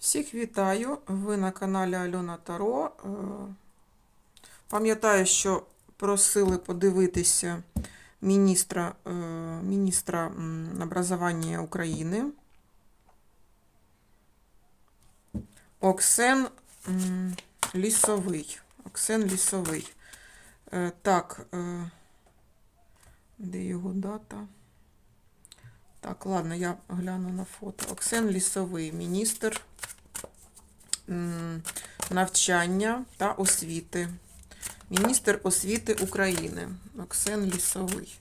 Всіх вітаю! Ви на каналі Альона Таро. Е, Пам'ятаю, що просили подивитися міністра, е, міністра образування України Оксен Лісовий. Оксен Лісовий. Е, Так, де його дата? Так, ладно, я гляну на фото. Оксен Лісовий, міністр навчання та освіти. Міністр освіти України. Оксен Лісовий.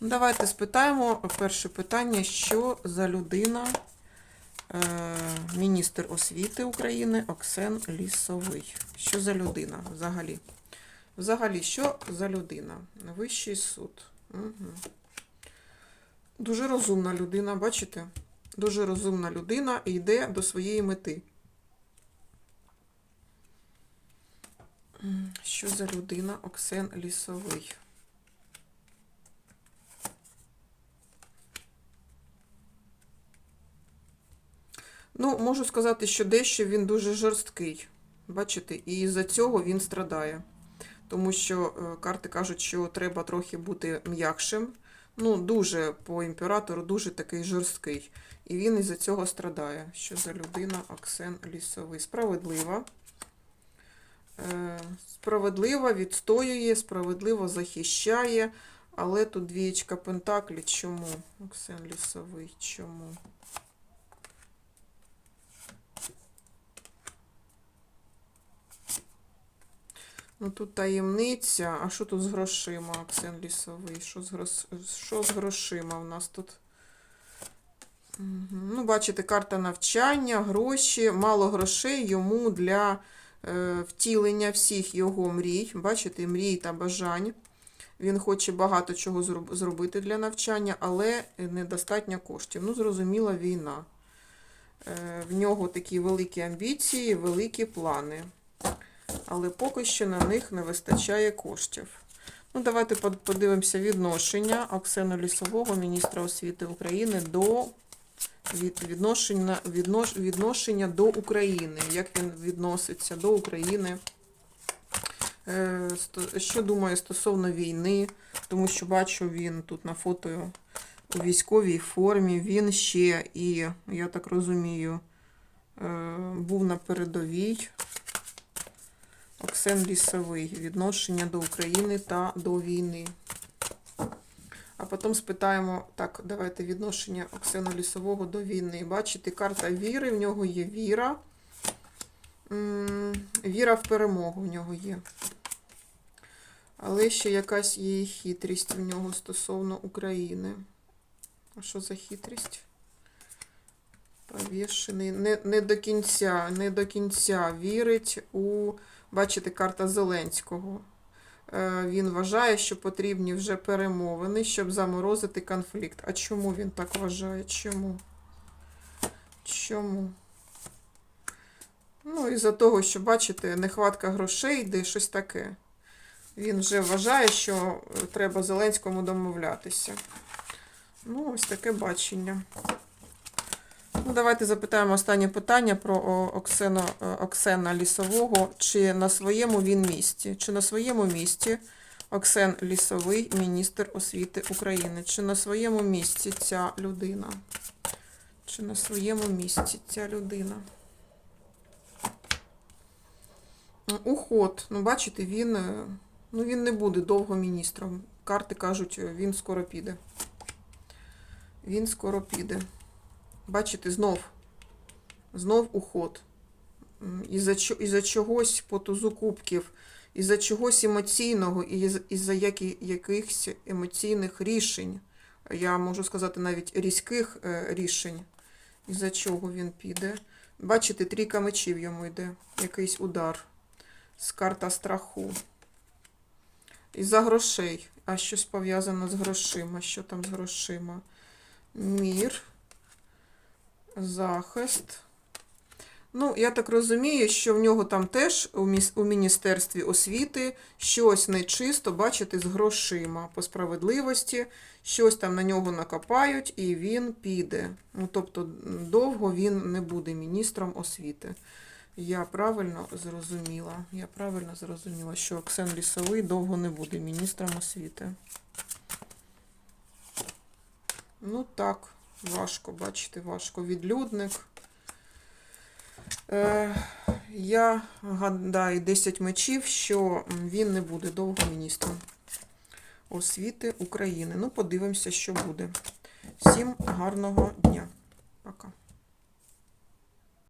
Ну, давайте спитаємо перше питання, що за людина е, міністр освіти України Оксен Лісовий. Що за людина взагалі? Взагалі, що за людина? Вищий суд. Угу. Дуже розумна людина, бачите? Дуже розумна людина і йде до своєї мети. Що за людина Оксен Лісовий? Ну, можу сказати, що дещо він дуже жорсткий. Бачите, і за цього він страдає. Тому що е, карти кажуть, що треба трохи бути м'якшим. Ну, дуже по імператору, дуже такий жорсткий. І він із-за цього страдає. Що за людина Аксен Лісовий? Справедлива. Е, Справедлива, відстоює, справедливо захищає. Але тут двієчка Пентаклі. Чому? Оксен Лісовий, чому? Ну тут таємниця. А що тут з грошима, Оксен Лісовий? Що з, грос... що з грошима в нас тут? Мгм. Ну, бачите, карта навчання, гроші, мало грошей йому для е, втілення всіх його мрій. Бачите, мрій та бажань. Він хоче багато чого зробити для навчання, але недостатньо коштів. Ну, зрозуміла війна. Е, в нього такі великі амбіції, великі плани. Але поки що на них не вистачає коштів. Ну, давайте подивимося відношення Оксени Лісового, міністра освіти України, до відношення, віднош, відношення до України. Як він відноситься до України? Е, що думає стосовно війни? Тому що бачу він тут на фото у військовій формі. Він ще і, я так розумію, е, був на передовій. Оксен Лісовий. Відношення до України та до війни. А потім спитаємо, так, давайте відношення Оксена Лісового до війни. Бачите, карта віри, в нього є віра. Віра в перемогу в нього є. Але ще якась є хитрість в нього стосовно України. А що за хитрість? Повішений. Не, не до кінця, не до кінця вірить у, бачите, карта Зеленського. Е, Він вважає, що потрібні вже перемовини, щоб заморозити конфлікт. А чому він так вважає? Чому? Чому? Ну, із-за того, що, бачите, нехватка грошей, де щось таке. Він вже вважає, що е, треба Зеленському домовлятися. Ну, ось таке бачення. Давайте запитаємо останнє питання про Оксена, е, Оксена Лісового. Чи на своєму він місці? Чи на своєму місці Оксен Лісовий, міністр освіти України? Чи на своєму місці ця людина? Чи на своєму місці ця людина? Уход. Ну, бачите, він, е, ну, він не буде довго міністром. Карти кажуть, е, він скоро піде. Він скоро піде. Бачите, знов. Знов уход. Із-за чогось по тузу кубків, із-за чогось емоційного, із- із-за якихось емоційних рішень. Я можу сказати навіть різких е, рішень. Із-за чого він піде. Бачите, трійка мечів йому йде. Якийсь удар. З карта страху. Із-за грошей. А щось пов'язано з грошима. Що там з грошима? Мір захист. Ну, я так розумію, що в нього там теж у, Міністерстві освіти щось нечисто, бачите, з грошима по справедливості, щось там на нього накопають, і він піде. Ну, тобто довго він не буде міністром освіти. Я правильно зрозуміла. Я правильно зрозуміла, що Оксен Лісовий довго не буде міністром освіти. Ну так, важко, бачите, важко. Відлюдник. Е, я гадаю 10 мечів, що він не буде довго міністром освіти України. Ну, подивимося, що буде. Всім гарного дня. Пока.